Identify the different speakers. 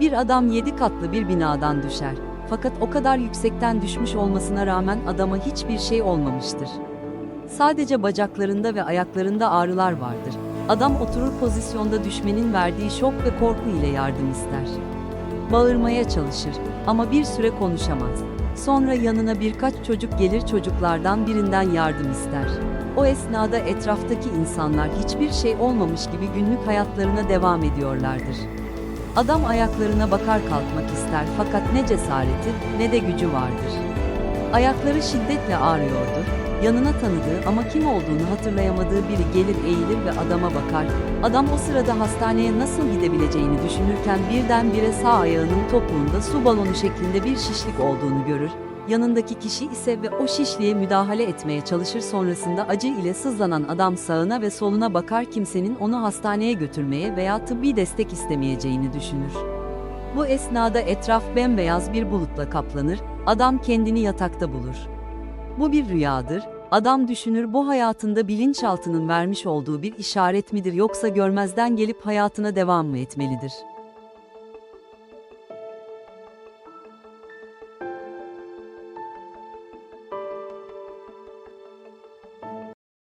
Speaker 1: Bir adam yedi katlı bir binadan düşer. Fakat o kadar yüksekten düşmüş olmasına rağmen adama hiçbir şey olmamıştır. Sadece bacaklarında ve ayaklarında ağrılar vardır. Adam oturur pozisyonda düşmenin verdiği şok ve korku ile yardım ister. Bağırmaya çalışır ama bir süre konuşamaz. Sonra yanına birkaç çocuk gelir çocuklardan birinden yardım ister. O esnada etraftaki insanlar hiçbir şey olmamış gibi günlük hayatlarına devam ediyorlardır. Adam ayaklarına bakar kalkmak ister fakat ne cesareti ne de gücü vardır. Ayakları şiddetle ağrıyordur. Yanına tanıdığı ama kim olduğunu hatırlayamadığı biri gelir eğilir ve adama bakar. Adam o sırada hastaneye nasıl gidebileceğini düşünürken birdenbire sağ ayağının topuğunda su balonu şeklinde bir şişlik olduğunu görür. Yanındaki kişi ise ve o şişliğe müdahale etmeye çalışır sonrasında acı ile sızlanan adam sağına ve soluna bakar kimsenin onu hastaneye götürmeye veya tıbbi destek istemeyeceğini düşünür. Bu esnada etraf bembeyaz bir bulutla kaplanır, adam kendini yatakta bulur. Bu bir rüyadır, adam düşünür bu hayatında bilinçaltının vermiş olduğu bir işaret midir yoksa görmezden gelip hayatına devam mı etmelidir?